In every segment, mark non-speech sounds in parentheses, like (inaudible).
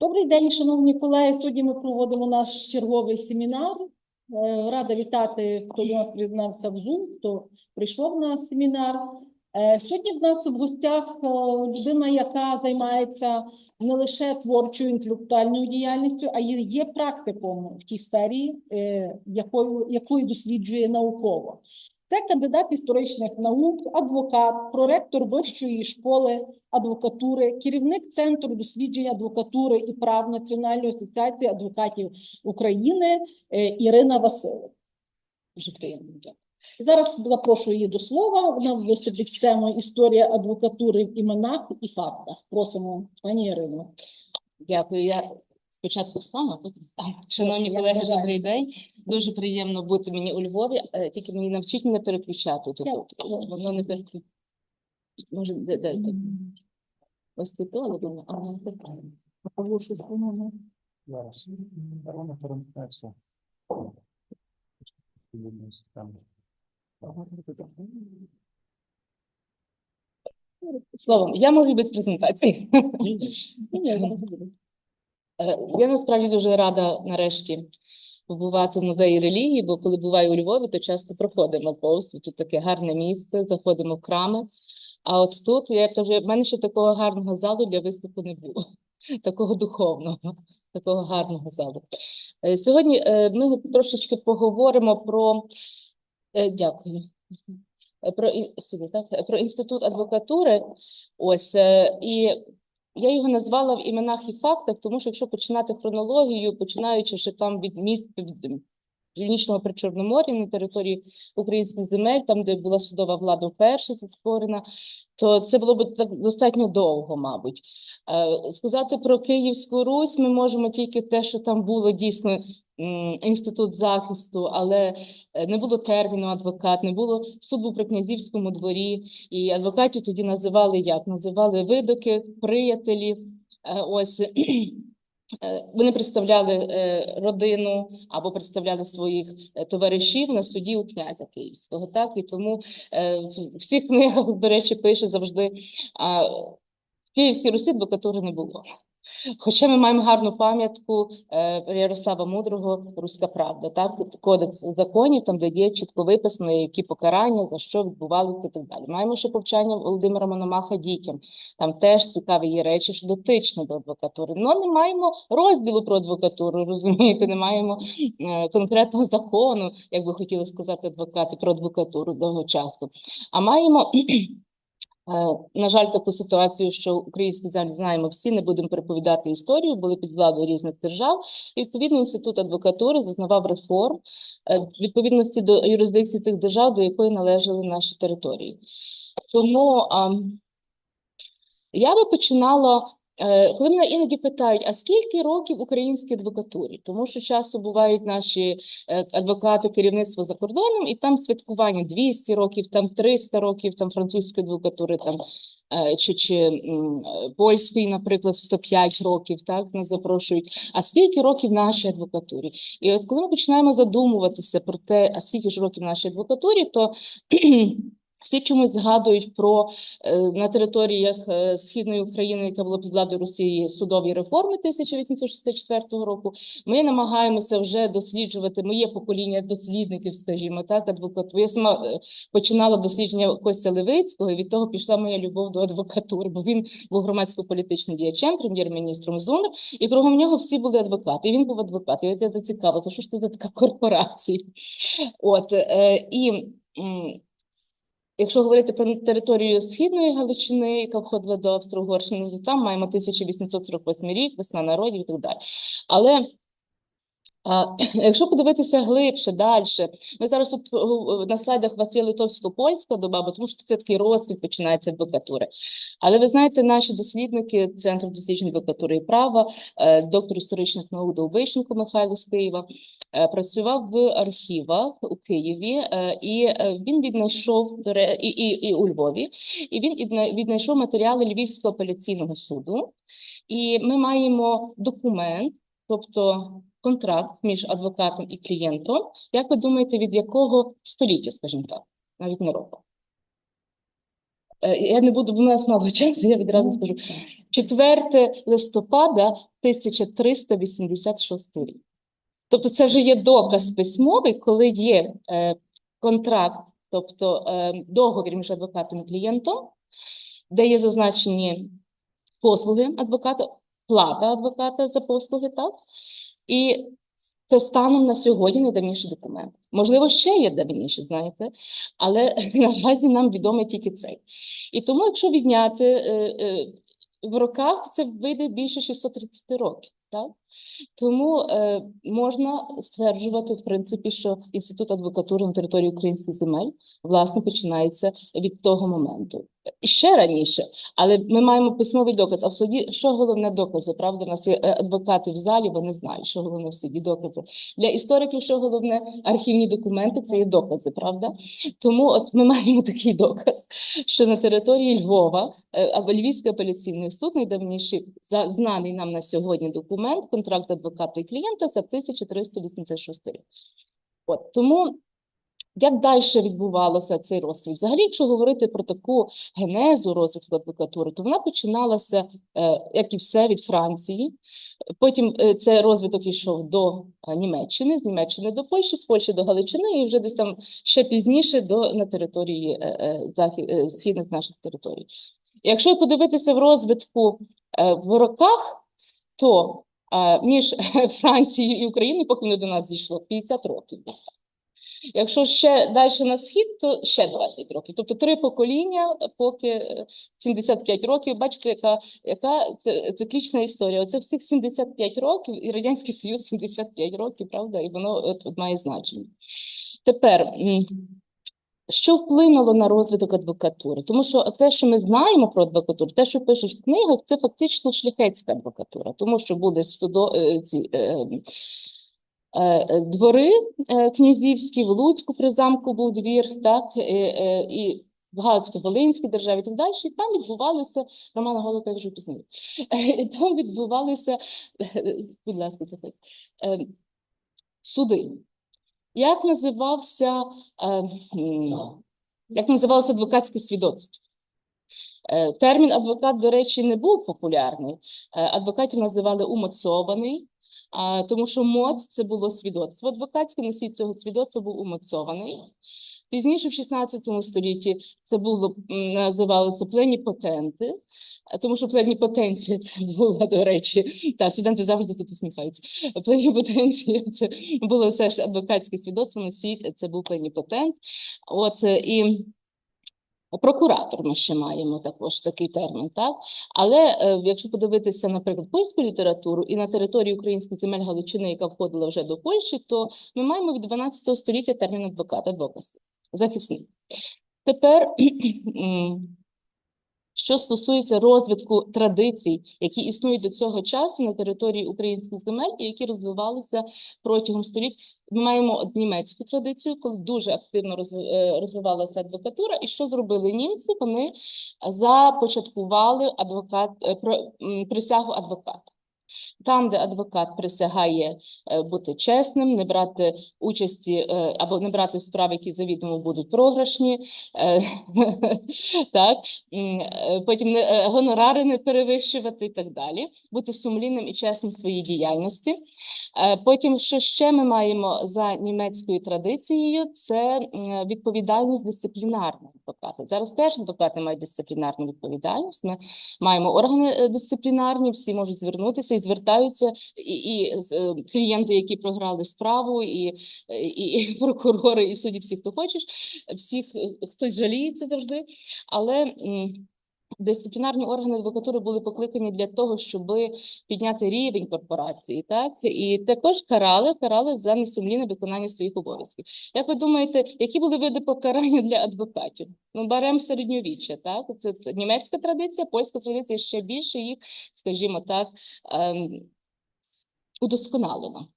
Добрий день, шановні колеги. Сьогодні ми проводимо наш черговий семінар. Е, Рада вітати, хто до нас приєднався в Zoom, хто прийшов на семінар. Е, Сьогодні в нас в гостях е, людина, яка займається не лише творчою інтелектуальною діяльністю, а й є практиком в тій сфері, якою досліджує науково. Це кандидат історичних наук, адвокат, проректор Вищої школи адвокатури, керівник Центру дослідження адвокатури і прав Національної асоціації адвокатів України е, Ірина Василик. Зараз запрошую її до слова. Вона виступить з темою історія адвокатури в іменах і фактах. Просимо, пані Ірино. Дякую. Я спочатку сама, потім сама. Шановні я колеги, добрий день. Дуже приємно бути мені у Львові. Е, Тільки мені навчіть мене переключати тут. Воно не переключ... Може, де, де, де? Ось тут, але воно. Зараз. Воно. Відповідної системи. Словом, я можу і без презентації. Ні, ні, зараз буде. Е, Я насправді дуже рада нарешті побувати в музеї релігії, бо коли буваю у Львові, то часто проходимо повз. Тут таке гарне місце, заходимо в храми. А от тут я вже в мене ще такого гарного залу для виступу не було. (laughs) Такого духовного, такого гарного залу. Е, Сьогодні е, ми трошечки поговоримо про дякую. Про так, про інститут адвокатури. Ось і я його назвала в іменах і фактах, тому що якщо починати хронологію, починаючи ще там від міст Північного Причорномор'я на території українських земель, там, де була судова влада вперше створена, то це було б так достатньо довго, мабуть. Е, Сказати про Київську Русь ми можемо тільки те, що там було дійсно інститут захисту, але е, не було терміну адвокат, не було суд був при князівському дворі, і адвокатів тоді називали як? Називали видоки, приятелі. Е, Ось (clears throat) е, вони представляли родину або представляли своїх товаришів на суді у князя Київського. Так і тому в всіх книгах, до речі, пише завжди. В Київській Русі адвокатури не було. Хоча ми маємо гарну пам'ятку е, Ярослава Мудрого Руська Правда, так кодекс законів, там де є чітко виписано, які покарання за що відбувалися і так далі. Маємо ще повчання Володимира Мономаха дітям. Там теж цікаві є речі, що дотичні до адвокатури. Ну не маємо розділу про адвокатуру, розумієте, не маємо е, конкретного закону, як би хотіли сказати адвокати про адвокатуру довго часу. А маємо. Е, На жаль, таку ситуацію, що українські землі знаємо всі, не будемо переповідати історію, були під владою різних держав. І відповідно інститут адвокатури зазнавав реформ е, відповідності до юрисдикції тих держав, до якої належали наші території. Тому а, я би починала. Е, Коли мене іноді питають, а скільки років українській адвокатурі? Тому що часто бувають наші е, адвокати, керівництво за кордоном, і там святкування 200 років, там 300 років, там французької адвокатури, там е, чи, чи польської, наприклад, 105 років, так нас запрошують. А скільки років нашій адвокатурі? І от коли ми починаємо задумуватися про те, а скільки ж років нашій адвокатурі, то всі чомусь згадують про е, на територіях е, східної України, яка була під владою Росії, судові реформи 1864 року. Ми намагаємося вже досліджувати моє покоління дослідників, скажімо так, адвокату. Я сама е, починала дослідження Костя Левицького, і від того пішла моя любов до адвокатури, бо він був громадсько-політичним діячем, прем'єр-міністром ЗУНР, і кругом нього всі були адвокати. І він був адвокат. І от я зацікавилася, що ж це така корпорація. От і. Якщо говорити про територію східної Галичини, яка входила до Австро-Угорщини, то там маємо 1848 рік, весна народів і так далі. Але а, (clears throat) якщо подивитися глибше, далі, ми зараз тут на слайдах у вас є литовсько-польська доба, бо тому що це такий розквіт починається адвокатури. Але ви знаєте, наші дослідники Центру досліджень адвокатури і права, е, доктор історичних наук Довбищенко Михайло з Києва, е, працював в архівах у Києві, е, і він віднайшов і, і, і у Львові, і він віднайшов матеріали Львівського апеляційного суду. І ми маємо документ, тобто контракт між адвокатом і клієнтом. Як ви думаєте, від якого століття, скажімо так, навіть не року? Е, Я не буду, бо у нас мало часу, я відразу скажу. 4 листопада 1386 рік. Тобто це вже є доказ письмовий, коли є е, контракт, тобто е, договір між адвокатом і клієнтом, де є зазначені послуги адвоката, плата адвоката за послуги, так? І це станом на сьогодні найдавніший документ. Можливо, ще є давніші, знаєте, але (laughs) наразі нам відомий тільки цей. І тому, якщо відняти е, е, в роках, це вийде більше 630 років. Так? Тому е, можна стверджувати, в принципі, що інститут адвокатури на території українських земель власне починається від того моменту. Ще раніше, але ми маємо письмовий доказ. А в суді що головне докази? Правда, у нас є е, адвокати в залі, вони знають, що головне в суді докази. Для істориків, що головне архівні документи, це є докази, правда? Тому от ми маємо такий доказ, що на території Львова е, або Львівський апеляційний суд, найдавніший знаний нам на сьогодні документ, контракт адвоката і клієнта за 1386 рік. От тому. Як далі відбувалося цей розквіт? Взагалі, якщо говорити про таку генезу розвитку адвокатури, то вона починалася, е, як і все, від Франції. Потім е, це розвиток йшов до е, Німеччини, з Німеччини до Польщі, з Польщі до Галичини, і вже десь там ще пізніше до на території захід, східних наших територій. Якщо подивитися в розвитку в роках, то між Францією і Україною, поки не до нас дійшло, 50 років. Якщо ще далі на схід, то ще 20 років. Тобто три покоління, поки е, 75 років. Бачите, яка, яка циклічна історія. Оце всіх 75 років, і Радянський Союз 75 років, правда, і воно от має значення. Тепер. Що вплинуло на розвиток адвокатури? Тому що те, що ми знаємо про адвокатуру, те, що пишуть в книгах, це фактично шляхетська адвокатура, тому що буде судо, е, ці, е, е, двори князівські, в Луцьку при замку був двір, так, і в Галицько-Волинській державі і так далі, і там відбувалися, Романа Голока я вже пізнаю, там відбувалися, будь ласка, заходь, е, суди. Як називався, е, як називалося адвокатське свідоцтво? Е, Термін адвокат, до речі, не був популярний. Е, Адвокатів називали умоцований, тому що моц це було свідоцтво адвокатське, носій цього свідоцтва був умоцований. Пізніше, в 16 столітті, це було називалося пленіпотенти, е, тому що пленіпотенція це була, до речі, та студенти завжди тут усміхаються. Пленіпотенція це було все ж адвокатське свідоцтво, на носій це був пленіпотент. От е, і Прокуратор ми ще маємо також такий термін, так? Але е, якщо подивитися, наприклад, польську літературу і на території українських земель Галичини, яка входила вже до Польщі, то ми маємо від 12 століття термін адвокат, адвокат, захисник. Тепер, (clears throat) що стосується розвитку традицій, які існують до цього часу на території українських земель і які розвивалися протягом століть, ми маємо німецьку традицію, коли дуже активно е, розвивалася адвокатура. І що зробили німці? Вони започаткували адвокат е, присягу адвоката. Там, де адвокат присягає е, бути чесним, не брати участі е, або не брати справ, які завідомо будуть програшні, е, (laughs) так, потім гонорари не перевищувати і так далі, бути сумлінним і чесним в своїй діяльності. Потім, що ще ми маємо за німецькою традицією, це відповідальність дисциплінарного адвоката. Зараз теж адвокати мають дисциплінарну відповідальність. Ми маємо органи дисциплінарні, всі можуть звернутися звертаються, і, і е, клієнти, які програли справу, і, і, (laughs) прокурори, і судді, всі, хто хочеш, всіх е, хтось жаліється завжди, але. Дисциплінарні органи адвокатури були покликані для того, щоб підняти рівень корпорації, так і також карали, карали за несумлінне виконання своїх обов'язків. Як ви думаєте, які були види покарання для адвокатів? Ну, беремо середньовіччя, так це німецька традиція, польська традиція ще більше їх, скажімо так, ем, удосконалено.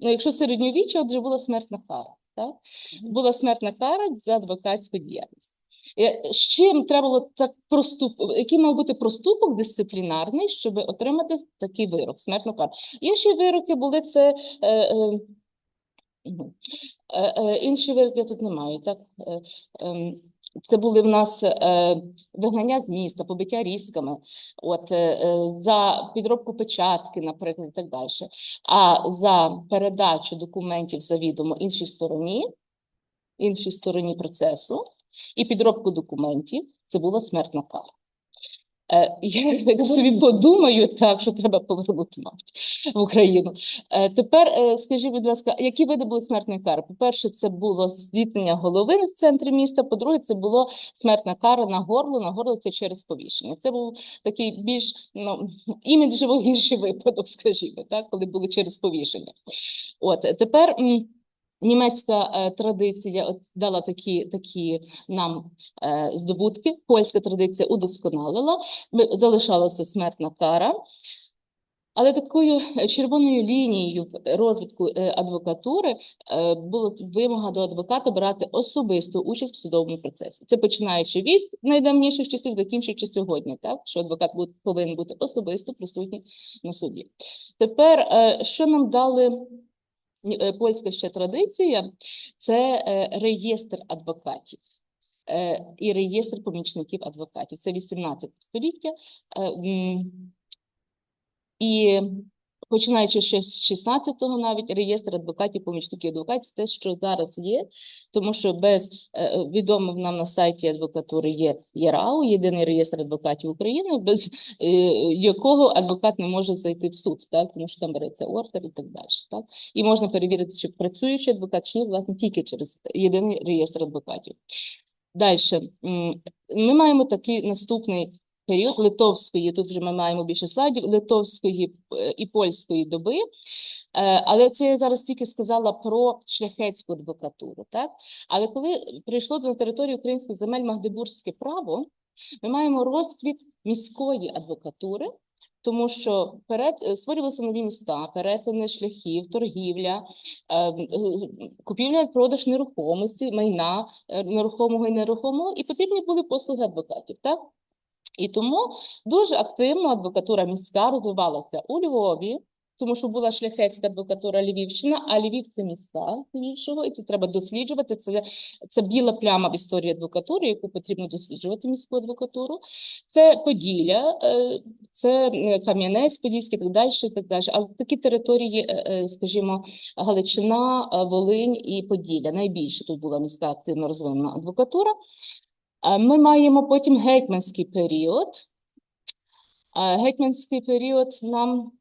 Ну, якщо середньовіччя, отже, була смертна кара, так була смертна кара за адвокатську діяльність. Е, З чим треба було так проступ, який мав бути проступок дисциплінарний, щоб отримати такий вирок, смертну кару. Інші вироки були це. Е, е. Е, е, інші вироки тут не маю, так? Ем, Це були в нас вигнання з міста, побиття різками, от, за підробку печатки, наприклад, і так далі. А за передачу документів завідомо іншій стороні, іншій стороні процесу і підробку документів це була смертна кара. Е, Я собі подумаю, так, що треба повернути, мабуть, в Україну. Е, Тепер е, скажіть, будь ласка, які види були смертної кари? По-перше, це було зіткнення голови в центрі міста. По-друге, це було смертна кара на горло. На горло це через повішення. Це був такий більш ну, іміджево гірший випадок, скажімо, так, коли були через повішення. От тепер німецька е, традиція дала такі, такі нам е, здобутки. Польська традиція удосконалила. Залишалася смертна кара. Але такою червоною лінією розвитку е, адвокатури була вимога до адвоката брати особисту участь в судовому процесі. Це починаючи від найдавніших часів, закінчуючи сьогодні, так що адвокат повинен бути особисто присутній на суді. Тепер, що нам дали польська ще традиція, це е, реєстр адвокатів. е, І реєстр помічників адвокатів. Це 18 століття. Е, і починаючи ще з 16-го навіть реєстр адвокатів, помічників адвокатів, те, що зараз є, тому що без е, відомо нам на сайті адвокатури є ЄРАУ, єдиний реєстр адвокатів України, без е, якого адвокат не може зайти в суд, так тому що там береться ордер і так далі. Так і можна перевірити, чи працюючий адвокат, чи ні, власне тільки через єдиний реєстр адвокатів. Далі ми маємо такий наступний період литовської, тут вже ми маємо більше слайдів, литовської е, і польської доби. Е, Але це я зараз тільки сказала про шляхетську адвокатуру. Так? Але коли прийшло на територію українських земель Магдебурзьке право, ми маємо розквіт міської адвокатури, тому що перед е, створювалися нові міста, перетини шляхів, торгівля, купівля, продаж нерухомості, майна нерухомого і нерухомого, і потрібні були послуги адвокатів. Так? І тому дуже активно адвокатура міська розвивалася у Львові, тому що була шляхетська адвокатура Львівщина, а Львів це міста більшого, і це треба досліджувати. Це, це біла пляма в історії адвокатури, яку потрібно досліджувати міську адвокатуру. Це Поділля, е, це Кам'янець, Подільський, так далі, і так далі. Але такі території, е, е, скажімо, Галичина, Волинь і Поділля. Найбільше тут була міська активно розвинена адвокатура. Ми маємо потім гетьманський період. Гетьманський період нам.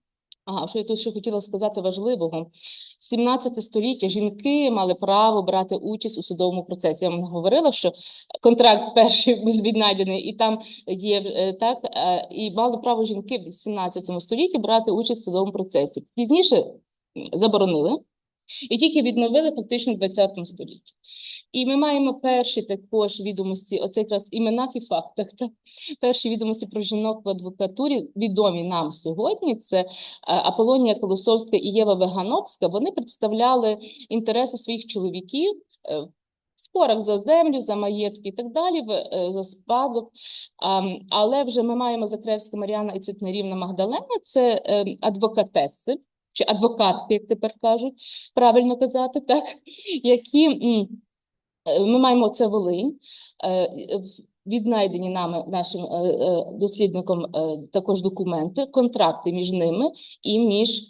Ага, що я тут ще хотіла сказати важливого. 17 століття жінки мали право брати участь у судовому процесі. Я вам говорила, що контракт перший віднайдений, і там є е, так, е, і мали право жінки в 17 столітті брати участь у судовому процесі. Пізніше заборонили і тільки відновили фактично в 20 столітті. І ми маємо перші також відомості, оце якраз іменах і фактах. Так? Перші відомості про жінок в адвокатурі відомі нам сьогодні. Це е, Аполонія Колосовська і Єва Вегановська. Вони представляли інтереси своїх чоловіків е, в спорах за землю, за маєтки і так далі, е, за спадок. Але вже ми маємо Закревська Мар'яна і Цитнерівна Магдалена, це е, адвокатеси. Чи адвокатки, як тепер кажуть, правильно казати, так, які Е, Ми маємо це Волинь, е, віднайдені нами нашим е, дослідником також документи, контракти між ними і між